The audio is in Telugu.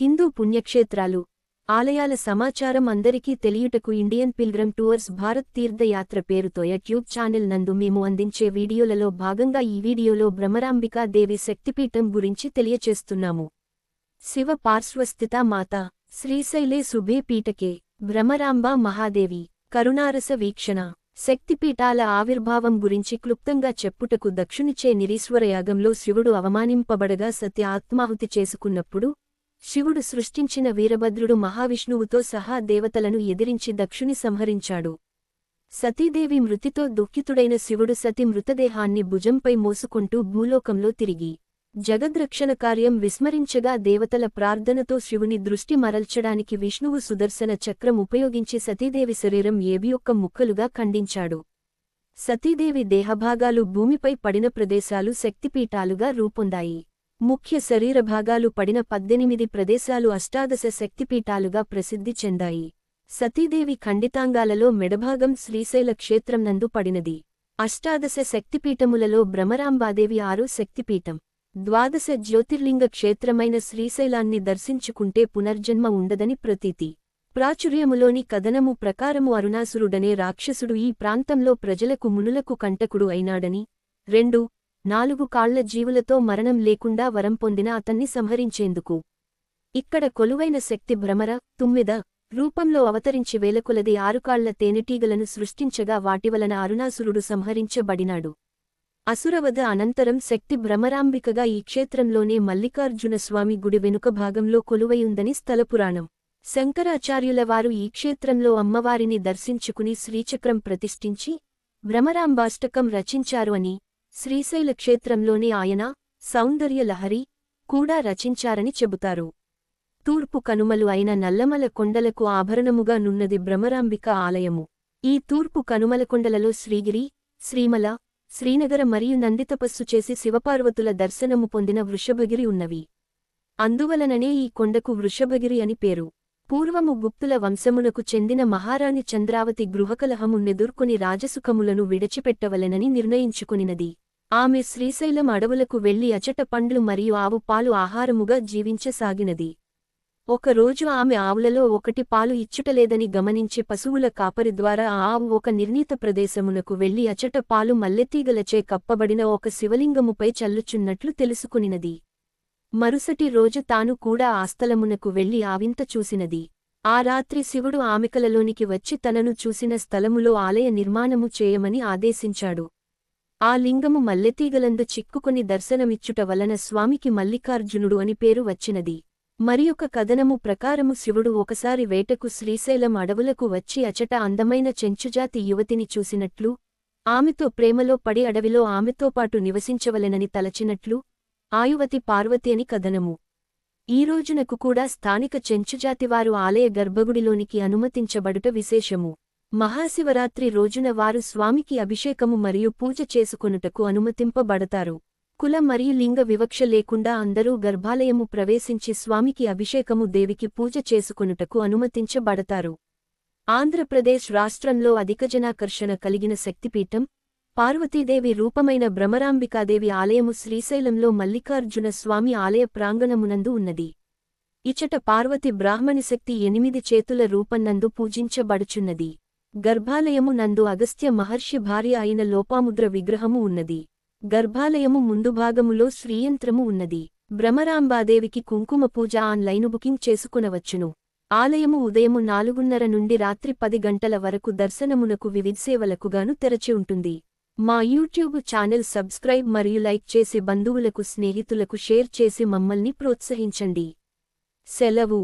హిందూ పుణ్యక్షేత్రాలు. ఆలయాల సమాచారం అందరికీ తెలియుటకు Indian pilgrim tours Bharat Tirthayatra పేరుతో యూట్యూబ్ ఛానల్ నందు మేము అందించే వీడియోలలో భాగంగా ఈ వీడియోలో భ్రమరాంబికా దేవి శక్తిపీఠం గురించి తెలియచేస్తున్నాము. శివ పార్శ్వస్థిత మాత శ్రీశైలే శుభే పీఠకే భ్రమరాంబ మహాదేవి కరుణారస వీక్షణ శక్తిపీఠాల ఆవిర్భావం గురించి క్లుప్తంగా చెప్పుటకు దక్షునిచే నిరీశ్వరయాగంలో శివుడు అవమానింపబడగా సత్య ఆత్మాహుతి చేసుకున్నప్పుడు శివుడు సృష్టించిన వీరభద్రుడు మహావిష్ణువుతో సహా దేవతలను ఎదిరించి దక్షుని సంహరించాడు. సతీదేవి మృతితో దుఃఖితుడైన శివుడు సతి మృతదేహాన్ని భుజంపై మోసుకుంటూ భూలోకంలో తిరిగి జగద్రక్షణ కార్యం విస్మరించగా దేవతల ప్రార్థనతో శివుని దృష్టి మరల్చడానికి విష్ణువు సుదర్శన చక్రం ఉపయోగించి సతీదేవి శరీరం ఏబియొక్క ముక్కలుగా ఖండించాడు. సతీదేవి దేహభాగాలు భూమిపై పడిన ప్రదేశాలు శక్తిపీఠాలుగా రూపొందాయి. ముఖ్య శరీర భాగాలు పడిన పద్దెనిమిది ప్రదేశాలు అష్టాదశ శక్తిపీఠాలుగా ప్రసిద్ధి చెందాయి. సతీదేవి ఖండితాంగాలలో మెడభాగం శ్రీశైల క్షేత్రం నందు పడినది. అష్టాదశ శక్తిపీఠములలో భ్రమరాంబాదేవి ఆరో శక్తిపీఠం. ద్వాదశ జ్యోతిర్లింగ క్షేత్రమైన శ్రీశైలాన్ని దర్శించుకుంటే పునర్జన్మ ఉండదని ప్రతీతి. ప్రాచుర్యములోని కథనము ప్రకారము అరుణాసురుడనే రాక్షసుడు ఈ ప్రాంతంలో ప్రజలకు మునులకు కంటకుడు అయినాడని. రెండు నాలుగు కాళ్ళ జీవులతో మరణం లేకుండా వరం పొందిన అతన్ని సంహరించేందుకు. ఇక్కడ కొలువైన శక్తి భ్రమర తుమ్మిద రూపంలో అవతరించి వేలకొలది ఆరుకాళ్ళ తేనెటీగలను సృష్టించగా వాటివలన అరుణాసురుడు సంహరించబడినాడు. అసురవధ అనంతరం శక్తి భ్రమరాంబికగా ఈ క్షేత్రంలోనే మల్లికార్జునస్వామి గుడి వెనుక భాగంలో కొలువయుందని స్థలపురాణం. శంకరాచార్యుల వారు ఈ క్షేత్రంలో అమ్మవారిని దర్శించుకుని శ్రీచక్రం ప్రతిష్ఠించి భ్రమరాంబాష్టకం రచించారు అని శ్రీశైల క్షేత్రంలోని ఆయన సౌందర్యలహరి కూడా రచించారని చెబుతారు. తూర్పు కనుమలు అయిన నల్లమల కొండలకు ఆభరణముగా నున్నది భ్రమరాంబిక ఆలయము. ఈ తూర్పు కనుమల కొండలలో శ్రీగిరి శ్రీమల శ్రీనగర మరియు నందితపస్సు చేసి శివపార్వతుల దర్శనము పొందిన వృషభగిరి ఉన్నవి. అందువలననే ఈ కొండకు వృషభగిరి అని పేరు. పూర్వము గుప్తుల వంశమునకు చెందిన మహారాణి చంద్రావతి గృహకలహమున్నెదుర్కొని రాజసుఖములను విడిచిపెట్టవలెనని నిర్ణయించుకునినది. ఆమె శ్రీశైలం అడవులకు వెళ్ళి అచట పండ్లు మరియు ఆవు పాలు ఆహారముగా జీవించసాగినది. ఒకరోజు ఆమె ఆవులలో ఒకటి పాలు ఇచ్చుటలేదని గమనించి పశువుల కాపరి ద్వారా ఆ ఆవు ఒక నిర్ణీత ప్రదేశమునకు వెళ్ళి అచట పాలు మల్లెతీగలచే కప్పబడిన ఒక శివలింగముపై చల్లుచున్నట్లు తెలుసుకునినది. మరుసటి రోజు తాను కూడా ఆస్థలమునకు వెళ్ళి ఆవింత చూసినది. ఆ రాత్రి శివుడు ఆమెకలలోనికి వచ్చి తనను చూసిన స్థలములో ఆలయ నిర్మాణము చేయమని ఆదేశించాడు. ఆ లింగము మల్లెతీగలందు చిక్కుకొని దర్శనమిచ్చుట వలన స్వామికి మల్లికార్జునుడు అని పేరు వచ్చినది. మరియొక కథనము ప్రకారము శివుడు ఒకసారి వేటకు శ్రీశైలం అడవులకు వచ్చి అచట అందమైన చెంచుజాతి యువతిని చూసినట్లు ఆమెతో ప్రేమలో పడి అడవిలో ఆమెతో పాటు నివసించవలెనని తలచినట్లు ఆయువతి పార్వతి అని కథనము. ఈ రోజునకు కూడా స్థానిక చెంచుజాతివారు ఆలయ గర్భగుడిలోనికి అనుమతించబడుట విశేషము. మహాశివరాత్రి రోజున వారు స్వామికి అభిషేకము మరియు పూజ చేసుకొనుటకు అనుమతింపబడతారు. కుల మరియు లింగ వివక్ష లేకుండా అందరూ గర్భాలయము ప్రవేశించి స్వామికి అభిషేకము దేవికి పూజ చేసుకొనుటకు అనుమతించబడతారు. ఆంధ్రప్రదేశ్ రాష్ట్రంలో అధిక జనాకర్షణ కలిగిన శక్తిపీఠం పార్వతీదేవి రూపమైన భ్రమరాంబికాదేవి ఆలయము శ్రీశైలంలో మల్లికార్జున స్వామి ఆలయ ప్రాంగణమునందు ఉన్నది. ఇచట పార్వతి బ్రాహ్మణి శక్తి ఎనిమిది చేతుల రూపన్నందు పూజించబడుచున్నది. గర్భాలయము నందు అగస్త్య మహర్షి భార్య అయిన లోపాముద్ర విగ్రహము ఉన్నది. గర్భాలయము ముందు భాగములో శ్రీయంత్రము ఉన్నది. భ్రమరాంబాదేవికి కుంకుమ పూజ ఆన్లైను బుకింగ్ చేసుకునవచ్చును. ఆలయము ఉదయము నాలుగున్నర నుండి రాత్రి పది గంటల వరకు దర్శనమునకు వివిధసేవలకుగాను తెరచి ఉంటుంది. మా యూట్యూబ్ ఛానల్ సబ్స్క్రైబ్ మరియు లైక్ చేసి బంధువులకు స్నేహితులకు షేర్ చేసి మమ్మల్ని ప్రోత్సహించండి. సెలవు.